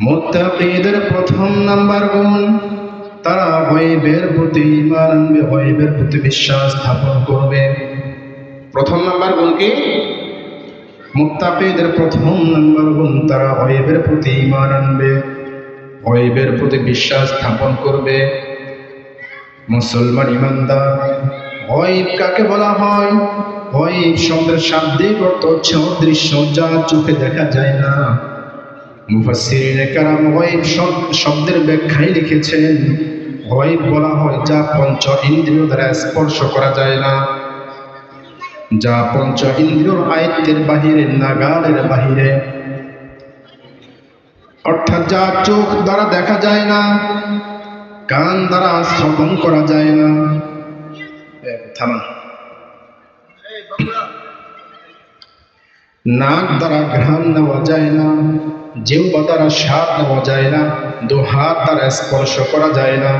মুত্তাকিদের প্রথম নাম্বার গুণ, তারা গয়বের প্রতি ঈমান আনবে গয়বের প্রতি বিশ্বাস স্থাপন করবে। প্রথম নাম্বার গুণ কি? মুত্তাকিদের প্রথম নাম্বার গুণ, তারা গয়বের প্রতি ঈমান আনবে গয়বের প্রতি বিশ্বাস স্থাপন করবে। মুসলমান ইমানদার গয়ব কাকে বলা হয়? গয়ব শব্দের শাব্দিক অর্থ হচ্ছে অদৃশ্য, যা চোখে দেখা যায় না। মুফাসসিরিনে গয়ব শব- শব্দের ব্যাখ্যায় লিখেছেন। গয়ব বলা হয় যা পঞ্চ ইন্দ্রিয় দ্বারা স্পর্শ করা যায় না। যা পঞ্চ ইন্দ্রিয়র আয়ত্তের বাহিরে নাগালের বাহিরে। অর্থাৎ যা চোখ দ্বারা দেখা যায় না কান দ্বারা শ্রবণ করা যায় না। এ, নাক দ্বারা ঘ্রাণ নেওয়া যায় না জিহ্বা দ্বারা স্বাদ নেওয়া যায় না, দু হাত দ্বারা স্পর্শ করা যায় না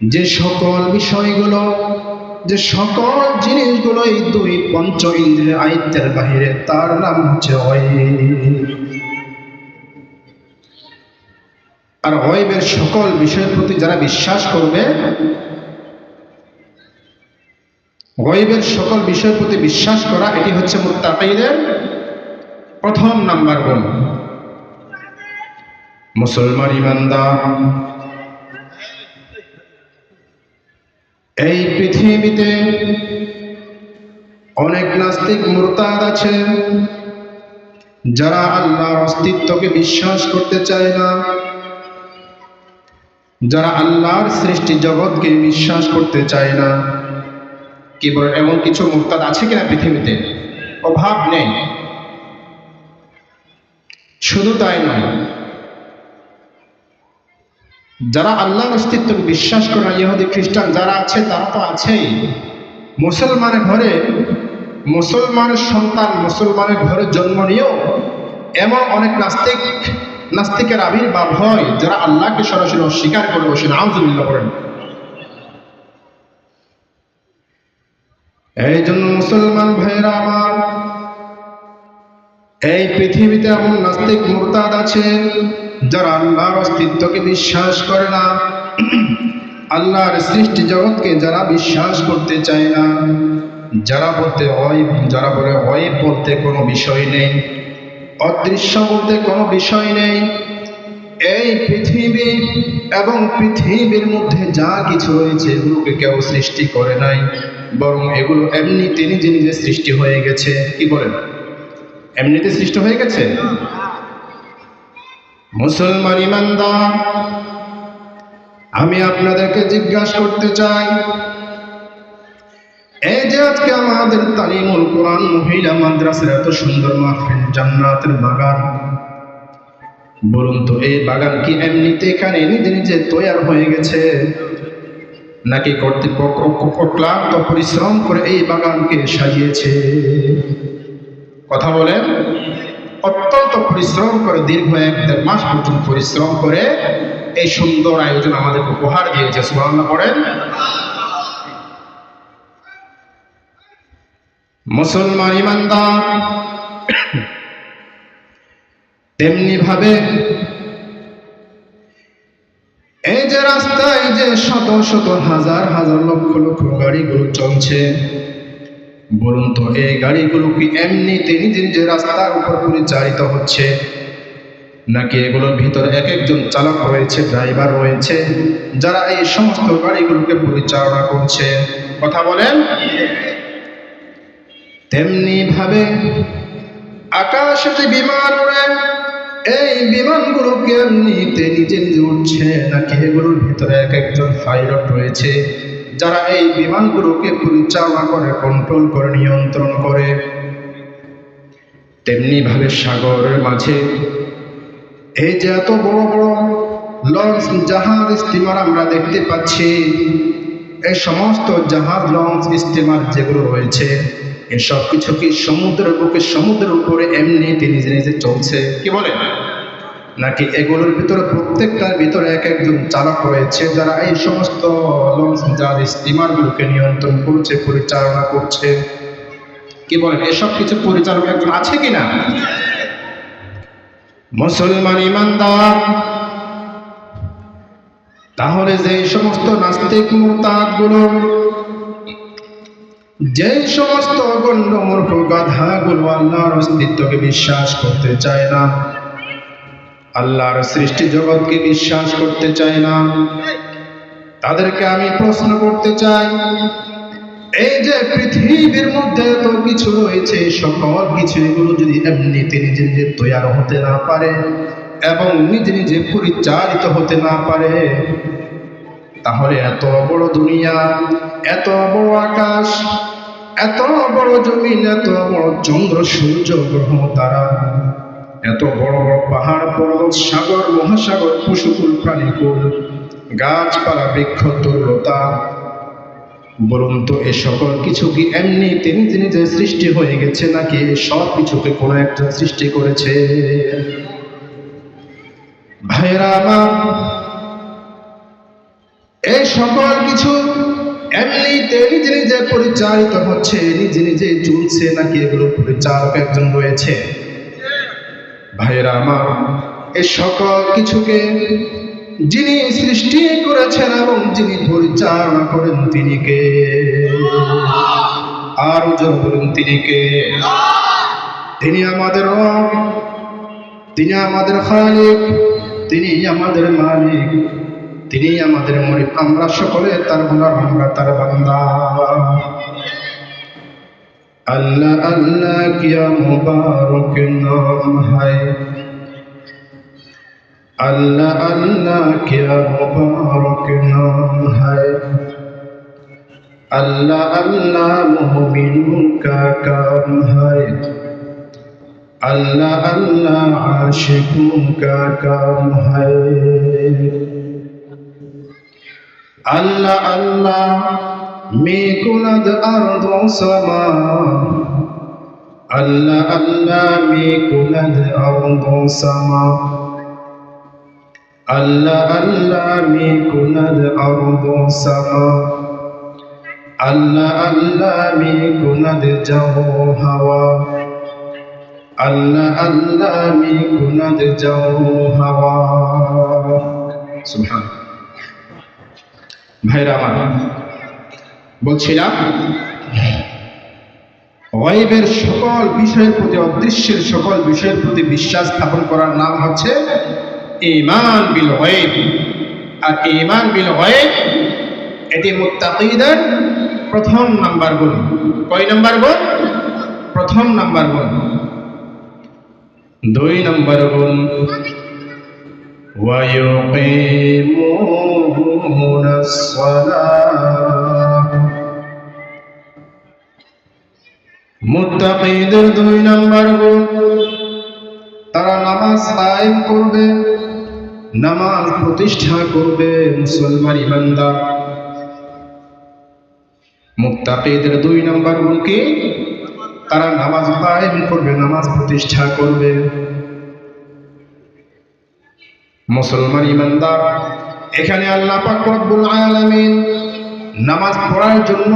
যে সকল বিষয়গুলো, যে সকল জিনিসগুলো এই দুই পঞ্চ ইন্দ্রিয়ের আয়ত্তের বাহিরে, তার নাম হচ্ছে। আর গয়বের সকল বিষয়ের প্রতি যারা বিশ্বাস করবে গয়বের সকল বিষয়ের প্রতি বিশ্বাস করা, এটি হচ্ছে মুত্তাকিদের প্রথম নাম্বার গুণ। মুসলমান ইমানদার। এই পৃথিবীতে অনেক নাস্তিক মুরতাদ আছে, যারা আল্লাহর অস্তিত্বকে বিশ্বাস করতে চায় না, যারা আল্লাহর সৃষ্টি জগৎকে বিশ্বাস করতে চায় না। কি এমন কিছু মুরতাদ আছে কিনা পৃথিবীতে? অভাব নেই। শুধু তাই নয়। যারা আল্লাহর অস্তিত্ব বিশ্বাস করে না, ইহুদি, খ্রিস্টান, যারা আছে, তারা তো আছেই। মুসলমানের ঘরে মুসলমানের সন্তান, মুসলমানের ঘরে জন্ম নিয়েও এমন অনেক নাস্তিক, নাস্তিকের আবির্ভাব হয় যারা আল্লাহকে সরাসরি অস্বীকার করে বসে নাউজুবিল্লাহ করেন এই জন্য মুসলমান ভাইয়েরা আমার, এই পৃথিবীতে এমন নাস্তিক মুরতাদ আছে যারা আল্লাহর অস্তিত্বকে বিশ্বাস করে না, আল্লাহর সৃষ্টি জগৎকে যারা বিশ্বাস করতে চায় না, যারা বলতে হয় যারা বলে হয় বলতে কোনো বিষয় নেই, অদৃশ্য বলতে কোনো বিষয় নেই। এই পৃথিবী এবং পৃথিবীর মধ্যে যা কিছু রয়েছে, এগুলোকে কেউ সৃষ্টি করে নাই। বরং এগুলো এমনিতে নিজে নিজে সৃষ্টি হয়ে গেছে। কি বলেন? এমনিতে সৃষ্টি হয়ে গেছে? মুসলমান ইমানদার, আমি আপনাদেরকে জিজ্ঞাসা করতে চাই, এই যে আজকে আমাদের তালিমুল কোরআন মহিলা মাদ্রাসার এত সুন্দর মাহফিল, জান্নাতের বাগান, বলুন তো, এই বাগান কি এমনিতে এখানে নিজে নিজে তৈয়ার হয়ে গেছে? নাকি কর্তৃপক্ষ ক্লান্ত পরিশ্রম করে এই বাগানকে সাজিয়েছে? কথা বলেন। অত্যন্ত পরিশ্রম করে, দীর্ঘ এক দেড় মাস পর্যন্ত পরিশ্রম করে এই সুন্দর আয়োজন আমাদের উপহার দিয়েছে। সুবহানাল্লাহ করেন মুসলমান ইমানদার তেমনি ভাবে এই যে রাস্তায় যে শত শত হাজার হাজার লক্ষ লক্ষ গাড়িগুলো চলছে, বলুন তো, এই গাড়িগুলো কি এমনিতে নিজে নিজে রাস্তার উপর পরিচালিত হচ্ছে, নাকি এগুলোর ভিতরে এক একজন চালক রয়েছে, ড্রাইভার রয়েছে, যারা এই সমস্ত গাড়িগুলোকে পরিচালনা করছে? কথা বলেন। তেমনি ভাবে আকাশে বিমান উড়ে এই বিমানগুলোকে এমনিতে নিজে নিজে উঠছে নাকি এগুলোর ভিতরে এক একজন পাইলট রয়েছে, যারা এই বিমানগুলোকে পরিচালনা করে কন্ট্রোল করে, নিয়ন্ত্রণ করে। তেমনি ভাবে সাগরের মাঝে, এই যে এত বড় বড় লঞ্চ জাহাজ স্টিমার আমরা দেখতে পাচ্ছি, এই সমস্ত জাহাজ লঞ্চ স্টিমার যেগুলো রয়েছে এসব কিছু কি সমুদ্রের বুকে সমুদ্রের উপরে এমনিতে নিজে নিজে চলছে। কি বলেন নাকি এগুলোর ভিতরে প্রত্যেকটার ভিতরে এক একজন চালক রয়েছে যারা এই সমস্ত লঞ্চ জাহাজ স্টিমারগুলোকে নিয়ন্ত্রণ করছে পরিচালনা করছে? কি বলেন এসব কিছু পরিচালক একজন আছে কিনা? মুসলমান ইমানদার। তাহলে যে সমস্ত নাস্তিক মুরতাদগুলো যে সমস্ত গণ্য মূর্খ গাধা গুলো আল্লাহর অস্তিত্বকে বিশ্বাস করতে চায় না, আল্লাহর সৃষ্টি জগৎকে বিশ্বাস করতে চায় না, তাদেরকে আমি প্রশ্ন করতে চাই, এই যে পৃথিবীর মধ্যে এত কিছু রয়েছে, সকল কিছু এগুলো যদি এমনিতে নিজে নিজে তৈরি হতে না পারে এবং নিজে নিজে পরিচালিত হতে না পারে, তাহলে এত বড় দুনিয়া, এত বড় আকাশ এত বড় জমিন, এত বড় চন্দ্র, সূর্য, গ্রহ, তারা। এত বড় বড় পাহাড়, পর্বত, সাগর, মহাসাগর পশুকুল প্রাণীকুল গাছপালা বৃক্ষ তরুলতা বলুন তো, এ সকল কিছু কি এমনি তিনি তিনি যে সৃষ্টি হয়ে গেছে নাকি সব কিছুকে কোনো একটা সৃষ্টি করেছে? ভাইরা এই সকল কিছু এমনিতে নিজে নিজে পরিচালিত হচ্ছে, নিজে নিজে চলছে নাকি এগুলো পরিচালক একজন রয়েছে? ভাইরা আমার এই সকল কিছুকে যিনি সৃষ্টি করেছেন এবং যিনি পরিচালনা করেন তিনি কে? আর জোর বলুন, তিনি কে? তিনি আমাদের তিনি আমাদের খালিক, তিনি আমাদের মালিক। তিনি আমাদের মরিব আমরা সকলে তার গোলাম আমরা তার বান্দা আল্লাহ আল্লাহ কিয়া মুবারক নাম হায় अल्लाह अल्लाह क्या मुबारक नाम है अल्लाह अल्लाह मोमिनों का काम है अल्लाह अल्लाह आशिकों का काम है আল্লাহ আল্লাহ মেকুনাদ আরদ সামা আল্লাহ আল্লাহ মেকুনাদ আরদ সামা আল্লাহ আল্লাহ মেকুনাদ আরদ সামা আল্লাহ আল্লাহ মেকুনাদ যাও হাওয়া। আল্লাহ আল্লাহ মেকুনাদ যাও হাওয়া। সুবহানাল্লাহ। ভাইরা আমার, বলছিলাম, গয়েবের সকল বিষয়ের প্রতি, অদৃশ্যের সকল বিষয়ের প্রতি বিশ্বাস স্থাপন করার নাম হচ্ছে ইমান বিল গয়েব। আর ইমান বিল গয়েব, এটি মুত্তাকিদের প্রথম নাম্বার গুণ। কয় নাম্বার গুণ? প্রথম নাম্বার গুণ। দুই নাম্বার গুণ ويقيمون الصلاة মুত্তাকিদের দুই নাম্বার গুণ তারা নামাজ কায়েম করবে নামাজ প্রতিষ্ঠা করবে মুসলমান ইমানদার মুক্তাকিদের দুই নম্বর গুণ কি তারা নামাজ কায়েম করবে নামাজ প্রতিষ্ঠা করবে মুসলমান ইমানদার। এখানে আল্লাহ পাক রব্বুল আলামিন নামাজ পড়ার জন্য,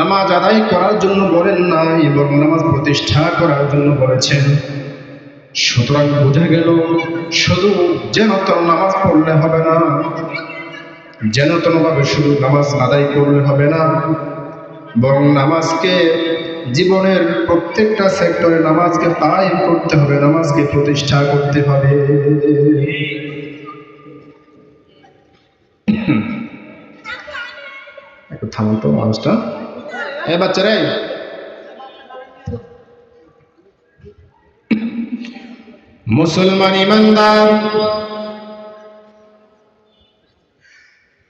নামাজ আদায় করার জন্য বলেন নাই এবং নামাজ প্রতিষ্ঠা করার জন্য বলেছেন। সুতরাং বোঝা গেল, শুধু যেন তোর নামাজ পড়লে হবে না, যেন ভাবে শুধু নামাজ আদায় করলে হবে না, বরং নামাজকে জীবনের প্রত্যেকটা সেক্টরে নামাজকে কায়েম করতে হবে, নামাজকে প্রতিষ্ঠা করতে হবে। একটু মানুষটা। এ বাচ্চারে। মুসলমান ইমানদার।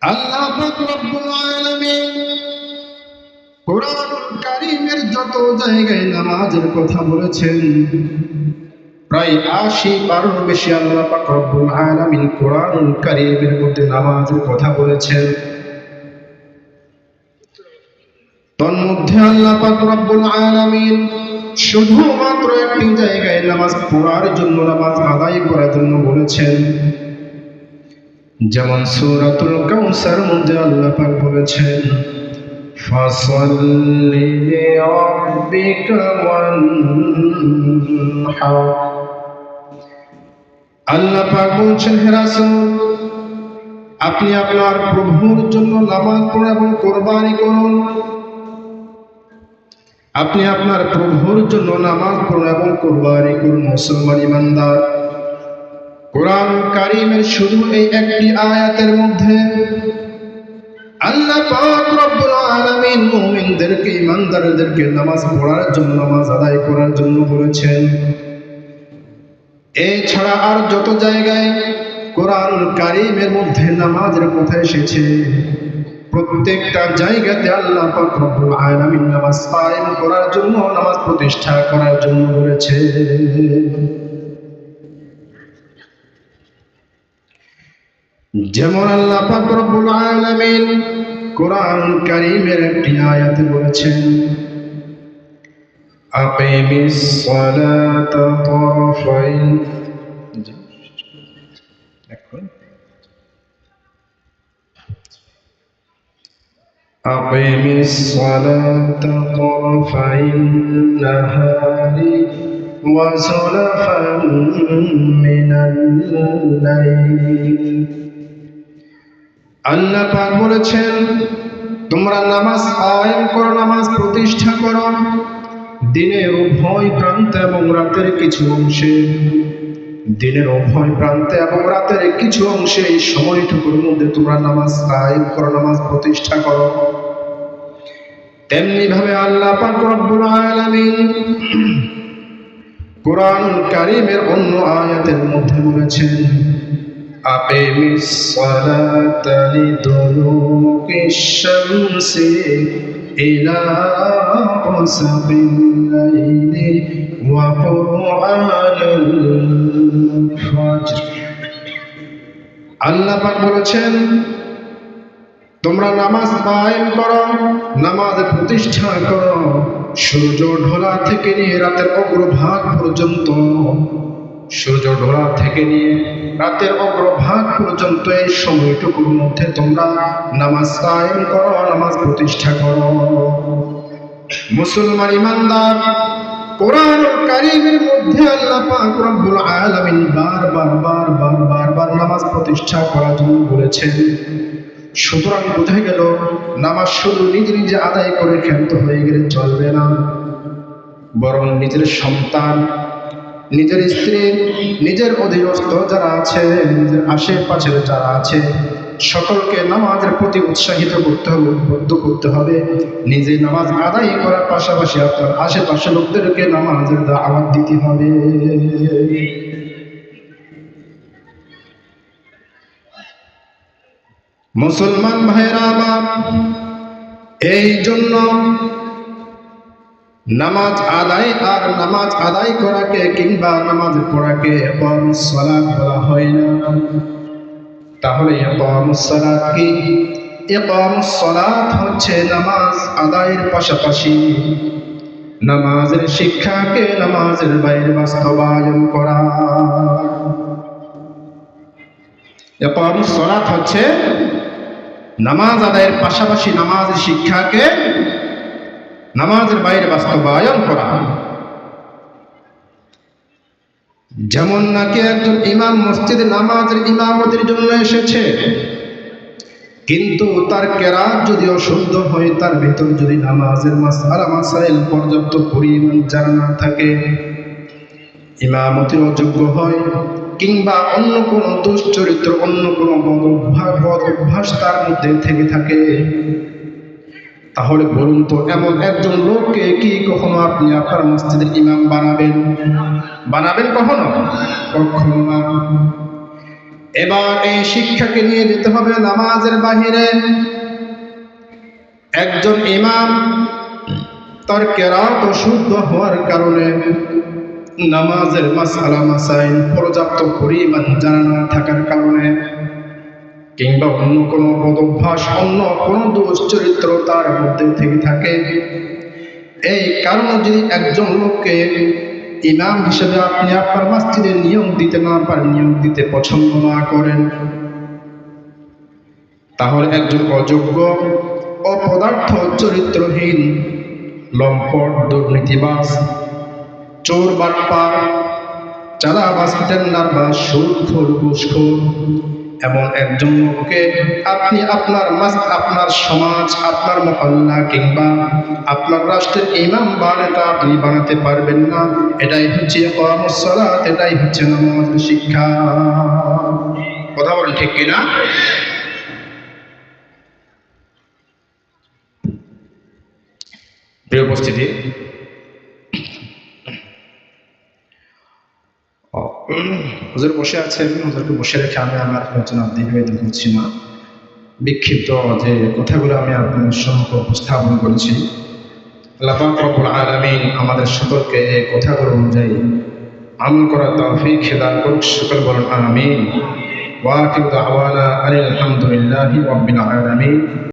আল্লাহ রব্বুল আলামিন কোরআনুল কারীমের যত জায়গায় নামাজের কথা বলেছেন, প্রায় আশি বারোর বেশি আল্লাহ পাক রব্বুল আলামিন কোরআনুল কারীমের মধ্যে নামাজের কথা বলেছেন। তন্মধ্যে আল্লাহ পাক রব্বুল আলামিন শুধুমাত্র একটি জায়গায় নামাজ পড়ার জন্য, নামাজ আদায় করার জন্য বলেছেন। যেমন সূরাতুল কাউসার মধ্যে আল্লাহ পাক বলেছেন আল্লাহ পাক বলছেন, হে আপনি আপনার প্রভুর জন্য নামাজ পড়ুন এবং কোরবানি করুন। আপনি আপনার প্রভুর জন্য নামাজ পড়ুন এবং কোরবানি করুন, মুসলমান ইমানদার। কোরআন কারিমের শুধু এই একটি আয়াতের মধ্যে আল্লাহ পাক রব্বুল আলামিন নামাজ পড়ার জন্য, নামাজ আদায় করার জন্য বলেছেন। এছাড়া আর যত জায়গায় কোরআন কারিমের মধ্যে নামাজের কথা এসেছে, প্রত্যেকটা জায়গাতে আল্লাহ পাক রব্বুল নামাজ কায়েম করার জন্য, নামাজ প্রতিষ্ঠা করার জন্য বলেছে যেমন আল্লাহ পাক রব্বুল আলামিন কোরআন কারীমের একটি আয়াতে বলেছেন আকিমিস সালাতা তারফাই أقم الصلاة طرفي النهار وزلفا من الليل আল্লাহ পাক বলেছেন, তোমরা নামাজ কায়েম করো, নামাজ প্রতিষ্ঠা করো। দিনের উভয় প্রান্তে এবং রাতের কিছু অংশে দিনের উভয় প্রান্তে এবং রাতের কিছু অংশে এই সময়টুকুর মধ্যে তোমরা নামাজ কায়েম করো, নামাজ প্রতিষ্ঠা করো। তেমনি ভাবে আল্লাহ পাক রব্বুল আলামিন কোরআন কারীমের অন্য আয়াতের মধ্যে বলেছেন أقم الصلاة لدلوك الشمس إلى غسق الليل وقرآن الفجر আল্লাহ পাক বলেছেন তোমরা নামাজ কায়েম করো নামাজ প্রতিষ্ঠা করো সূর্য ঢোলা থেকে নিয়ে রাতের অগ্রভাগ পর্যন্ত সূর্য ঢোলা থেকে নিয়ে রাতের অগ্রভাগ পর্যন্ত এই সময়টুকুর মধ্যে তোমরা নামাজ কায়েম করো, নামাজ প্রতিষ্ঠা করো। মুসলমান ইমানদার, কোরআন কারিমের মধ্যে আল্লাহ পাক রব্বুল আলামিন বারবার বারবার বারবার নামাজ প্রতিষ্ঠা করার জন্য বলেছেন। সুতরাং বোঝা গেল, নামাজ শুধু নিজে নিজে আদায় করে ক্ষান্ত হয়ে গেলে চলবে না। বরং নিজের সন্তান নিজের স্ত্রী, নিজের অধীনস্থ যারা আছে, নিজের আশেপাশের যারা আছে, সকলকে নামাজের প্রতি উৎসাহিত করতে হবে, উদ্বুদ্ধ করতে হবে। নিজে নামাজ আদায় করার পাশাপাশি আপনার আশেপাশে লোকদেরকে নামাজের দাওয়াত দিতে হবে। মুসলমান ভাইরা এই জন্য নামাজ আদায় আর নামাজ আদায় করাকে কিংবা নামাজ পড়াকে একম সালাত বলা হয় না। তাহলে একম সালাত কি? একম সালাত হচ্ছে নামাজ আদায়ের পাশাপাশি নামাজের শিক্ষাকে নামাজের বাইরে বাস্তবায়ন করা। একম সালাত হচ্ছে নামাজ আদায়ের পাশাপাশি নামাজের শিক্ষাকে নামাজের বাইরে বাস্তবায়ন করা। যেমন নাকি একজন ইমাম মসজিদে নামাজের ইমামতির জন্য এসেছে, কিন্তু তার কেরাত যদি অশুদ্ধ হয়, তার ভিতর যদি নামাজের মাসালা মাসাইল পর্যাপ্ত পরিমাণ না থাকে ইমামতির অযোগ্য হয়, কিংবা অন্য কোনো দুশ্চরিত্র, অন্য কোনো অভ্যাস তার মধ্যে থেকে থাকে। তাহলে বলুন তো, এমন একজন লোককে কি কখনো আপনি আপনার মসজিদের ইমাম বানাবেন? বানাবেন কখনো? কখনো না। এবার এই শিক্ষাকে নিয়ে যেতে হবে নামাজের বাহিরে। একজন ইমাম তার কেরাত শুদ্ধ হওয়ার কারণে নামাজের মাসালা, মাসাইল পর্যাপ্ত পরিমাণ জানা না থাকার কারণে কিংবা অন্য কোনো বদভ্যাস অন্য কোনো দোষ চরিত্র তার মধ্যে থেকে থাকে। এই কারণে যদি একজন লোককে ইমাম হিসেবে আপনি আপনার মাস্তিরে নিয়ম দিতে না পারেন, নিয়ম দিতে পছন্দ না করেন, তাহলে একজন অযোগ্য, অপদার্থ, চরিত্রহীন, লম্পট দুর্নীতিবাস চোর, বাটপার চাঁদা বাস্টেন্ডার বা সুদখোর ঘুষখোর এমন একজন লোককে আপনি আপনার মাস আপনার সমাজ, আপনার মহল্লা কিংবা আপনার রাষ্ট্রের ইমাম বা নেতা আপনি বানাতে পারবেন না। এটাই হচ্ছে কর্মসলাত এটাই হচ্ছে নামাজ শিক্ষা। কথা বলেন ঠিক কিনা? উপস্থিতি হুজুর বসে আছেন, হুজুরকে বসে রেখে আমি আমার আলোচনা দীর্ঘায়িত করছি না। বিক্ষিপ্ত যে কথাগুলো আমি আপনার সম্মুখে উপস্থাপন করেছি। আল্লাহ আলামিন আমাদের সকলকে এই কথাগুলো অনুযায়ী আমল করার তৌফিক দান করুক, সকল বলুন আমিন। ওয়া আখিরু দাওয়ানা আনিল হামদুলিল্লাহি রাব্বিল আলামিন।